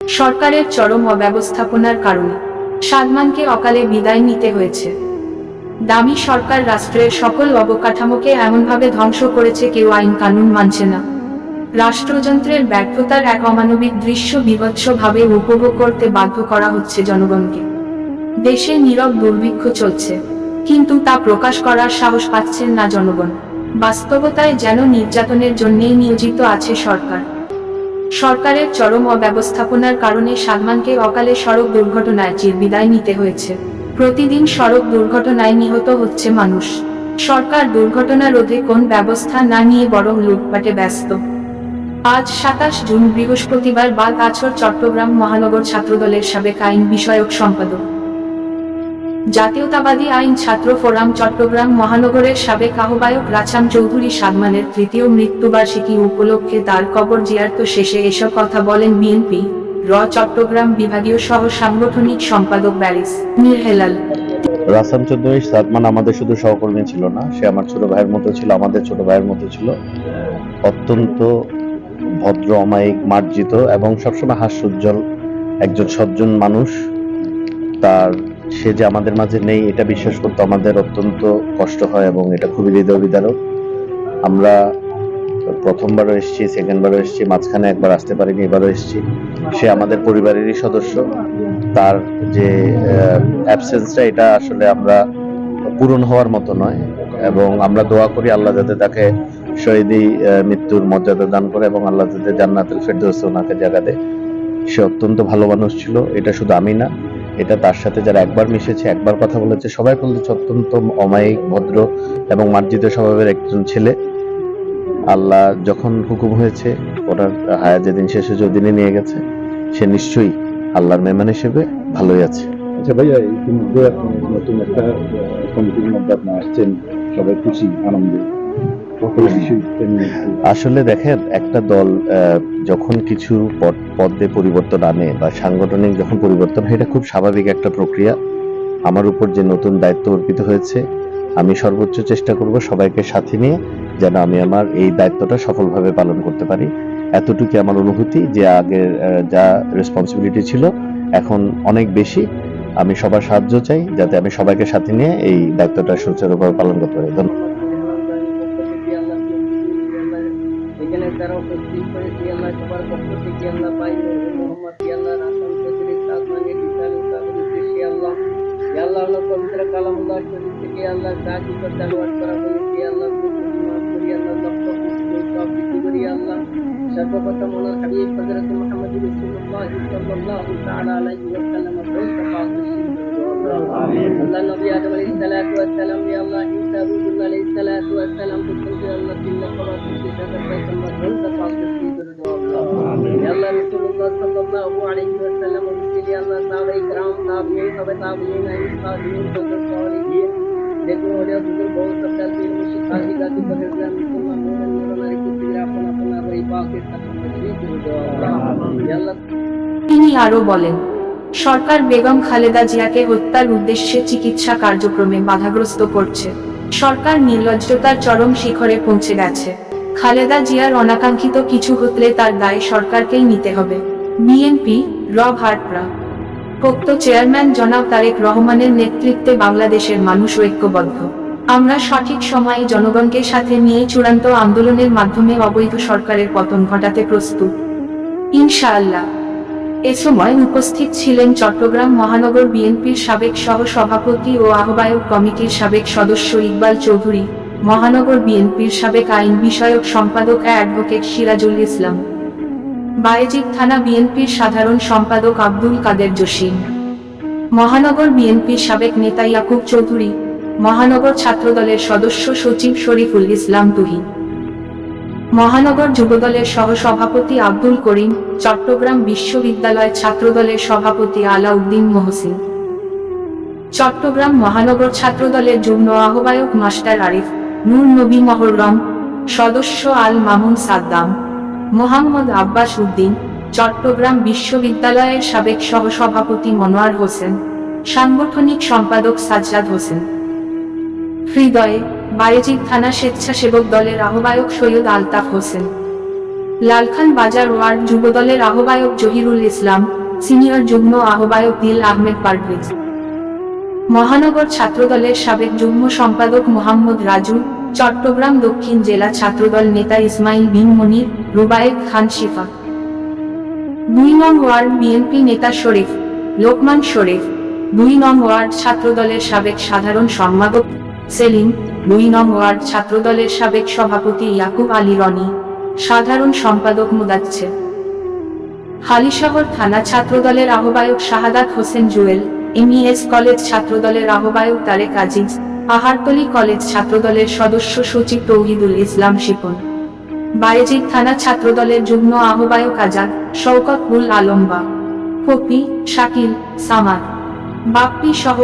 সরকারের চরম অব্যবস্থাপনার কারণে সাদমানকে অকালে বিদায় নিতে হয়েছে। দামি সরকার রাষ্ট্রের সকল অবকাঠামোকে এমনভাবে ধ্বংস করেছে কেউ আইন কানুন মানছে না। রাষ্ট্রযন্ত্রের ব্যর্থতার এক অমানবিক দৃশ্য বিভৎসভাবে উপভোগ করতে বাধ্য করা হচ্ছে জনগণকে। দেশে নীরব দুর্ভিক্ষ চলছে, কিন্তু তা প্রকাশ করার সাহস পাচ্ছেন না জনগণ। বাস্তবতায় যেন নির্যাতনের জন্যেই নিয়োজিত আছে সরকার। সরকারের চরম অব্যবস্থাপনার কারণে সালমানকে অকালে সড়ক দুর্ঘটনায় চিরবিদায় নিতে হয়েছে। প্রতিদিন সড়ক দুর্ঘটনায় নিহত হচ্ছে মানুষ। সরকার দুর্ঘটনা রোধে কোন ব্যবস্থা না নিয়ে বরং লুটপাটে ব্যস্ত। আজ সাতাশ জুন বৃহস্পতিবার বাদ আছর চট্টগ্রাম মহানগর ছাত্রদলের সাবেক আইন বিষয়ক সম্পাদক জাতীয়তাবাদী আইন ছাত্র ফোরাম চট্টগ্রাম মহানগরের সাবেক আহ্বায়ক রাছাম চৌধুরী সাদমানের তৃতীয় মৃত্যুবার্ষিকী উপলক্ষে তার কবর জিয়ার্ত শেষে এসব কথা বলেন বিএনপি, র চট্টগ্রাম বিভাগীয় সহ সাংগঠনিক সম্পাদক ব্যারিস মীর হেলাল। রাসাম চৌধুরী সাদমান আমাদের শুধু সহকর্মী ছিল না, সে আমার ছোট ভাইয়ের মতো ছিল, আমাদের ছোট ভাইয়ের মতো ছিল। অত্যন্ত ভদ্র, অমায়িক, মার্জিত এবং সবসময় হাস্যোজ্জ্বল একজন সজ্জন মানুষ। তার সে যে আমাদের মাঝে নেই, এটা বিশ্বাস করতে আমাদের অত্যন্ত কষ্ট হয় এবং এটা খুবই হৃদয় বিদারক। আমরা প্রথমবারও এসেছি সেকেন্ডবারও এসেছি, মাঝখানে একবার আসতে পারিনি, এবারও এসেছি। সে আমাদের পরিবারেরই সদস্য। তার যে অ্যাবসেন্সটা এটা আসলে আমরা পূরণ হওয়ার মতো নয় এবং আমরা দোয়া করি আল্লাহ যাতে তাকে শহীদি মৃত্যুর মর্যাদা দান করে এবং আল্লাহ যাতে জান্নাতুল ফেরদৌসে ওনাকে জায়গা দেয়। সে অত্যন্ত ভালো মানুষ ছিল, এটা শুধু আমি না এটা তার সাথে যারা একবার মিশেছে, একবার কথা বলেছে, সবাই বলেছে অত্যন্ত অমায়িক, ভদ্র এবং মার্জিত স্বভাবের একজন ছেলে। আল্লাহ যখন হুকুম হয়েছে, ওনার হায়া যেদিন শেষ হয়েছে ওদিনে নিয়ে গেছে। সে নিশ্চয়ই আল্লাহর মেহমান হিসেবে ভালোই আছে। আচ্ছা ভাইয়া, ইতিমধ্যে নতুন একটা কমিটির মধ্যে আপনি আসছেন। সবাই খুশি, আনন্দে। আসলে দেখেন, একটা দল যখন কিছু পদ- পরিবর্তন আনে বা সাংগঠনিক যখন পরিবর্তন হয়, এটা খুব স্বাভাবিক একটা প্রক্রিয়া। আমার উপর যে নতুন দায়িত্ব অর্পিত হয়েছে, আমি সর্বোচ্চ চেষ্টা করব সবাইকে সাথে নিয়ে যেন আমি আমার এই দায়িত্বটা সফলভাবে পালন করতে পারি। এতটুকু আমার অনুভূতি যে আগের যা রেসপন্সিবিলিটি ছিল, এখন অনেক বেশি। আমি সবার সাহায্য চাই, যাতে আমি সবাইকে সাথে নিয়ে এই দায়িত্বটা সুচারুভাবে পালন করতে পারি। ধন্যবাদ। করেছি আল্লাহ সবার পক্ষ থেকে আল্লাহ পাই মোহাম্মদ আল্লাহ রাসান চৌধুরী সাদমানি বিশাল সাদুল কৃষি আল্লাহ আল্লাহ আল্লাহ পবিত্র কালামুল্লাহ শরীফ থেকে আল্লাহ যা কিছু করা করি করি, আল্লাহ সর্বপ্রথম ওনার হাবিব হযরত মুহাম্মদ রাসূলুল্লাহ সাল্লাল্লাহু তাআলা আলাইহি ওয়া সাল্লাম আল্লাহ নবী আদম আলাইহিস সালাতু ওয়াস সালাম ইয়া আল্লাহ ঈসা রূহুল্লাহ আলাইহিস সালাতু ওয়াস সালাম তুমকে আল্লাহ তিল্লা করা সাল্লাল্লাহু আলাইহি ওয়া সাল্লাম বলতে আল্লাহ সাহাবায়ে کرام তাবিঈন হবে তাবিঈন আইন তাবিঈন বদর সালিহিন দেখুন ওরা দুজন বহু সকাল থেকে শিক্ষা দিগা কি করে গ্রাম মুসলমান মোমেন মোমেনারি কুতিরা আপন আপন এই পাকের সাথে কি করে দাও ইয়া আল্লাহ তিনি আরো বলেন সরকার বেগম খালেদা জিয়াকে হত্যার উদ্দেশ্যে চিকিৎসা কার্যক্রমে বাধাগ্রস্ত করছে সরকার নির্লজ্জতার চরম শিখরে পৌঁছে গেছে খালেদা জিয়ার অনাকাঙ্ক্ষিত কিছু হতলে তার দায় সরকারকেই নিতে হবে বিএনপি র ভাটরা পোক্ত চেয়ারম্যান জনাব তারেক রহমানের নেতৃত্বে বাংলাদেশের মানুষ ঐক্যবদ্ধ। আমরা সঠিক সময়ে জনগণকে সাথে নিয়ে চূড়ান্ত আন্দোলনের মাধ্যমে অবৈধ সরকারের পতন ঘটাতে প্রস্তুত। ইনশাআল্লাহ। এ সময় উপস্থিত ছিলেন চট্টগ্রাম মহানগর বিএনপির সাবেক সহ সভাপতি ও আহ্বায়ক কমিটির সাবেক সদস্য ইকবাল চৌধুরী, মহানগর বিএনপির সাবেক আইন বিষয়ক সম্পাদক অ্যাডভোকেট সিরাজুল ইসলাম। বায়েজিদ থানা বিএনপির সাধারণ সম্পাদক আব্দুল কাদের জসিম। মহানগর বিএনপির সাবেক নেতা ইয়াকুব চৌধুরী, মহানগর ছাত্রদলের সদস্য সচিব শরীফুল ইসলাম তুহিন মহানগর যুবদলের সহসভাপতি আব্দুল করিম, চট্টগ্রাম বিশ্ববিদ্যালয় ছাত্রদলের সভাপতি আলাউদ্দিন মহসিন। চট্টগ্রাম মহানগর ছাত্রদলের যুগ্ম আহ্বায়ক মাস্টার আরিফ, নূর নবী মহররম সদস্য আল মামুন সাদ্দাম। মোহাম্মদ আব্বাস উদ্দিন, চট্টগ্রাম বিশ্ববিদ্যালয়ের সাবেক সহসভাপতি মনোয়ার হোসেন, সাংগঠনিক সম্পাদক সাজ্জাদ হোসেন। হৃদয়ে, বায়েজিদ থানা স্বেচ্ছাসেবক দলের আহ্বায়ক সৈয়দ আলতাফ হোসেন। লালখান বাজার ওয়ার্ড যুবদলের আহ্বায়ক জহিরুল ইসলাম, সিনিয়র যুগ্ম আহ্বায়ক দিল আহমেদ পারভেজ। মহানগর ছাত্রদলের সাবেক যুগ্ম সম্পাদক মোহাম্মদ রাজু চট্টগ্রাম দক্ষিণ জেলা ছাত্রদল নেতা ইসমাইল বিন মনির রুবায়েত খান শিফা। দুই নং ওয়ার্ড বিএনপি নেতা শরীফ, লোকমান শরীফ। দুই নং ওয়ার্ড ছাত্রদলের সাবেক সাধারণ সম্পাদক সেলিম। দুই নং ওয়ার্ড ছাত্রদলের সাবেক সভাপতি ইয়াকুব আলী রনি। সাধারণ সম্পাদক মুদাচ্ছে হালিশহর থানা ছাত্রদলের আহ্বায়ক শাহাদাত হোসেন জুয়েল এমইএস কলেজ ছাত্রদলের আহ্বায়ক তারেক আজিজ। পাহাড়তলি কলেজ ছাত্রদলের সদস্য সচিব তৌহিদুল ইসলাম শিপন। বায়েজিদ থানা ছাত্রদলের যুগ্ম আহ্বায়ক আজাদ, শওকত উল আলম্বা কপি শাকিল, সামাদ। বাপ্পি সহ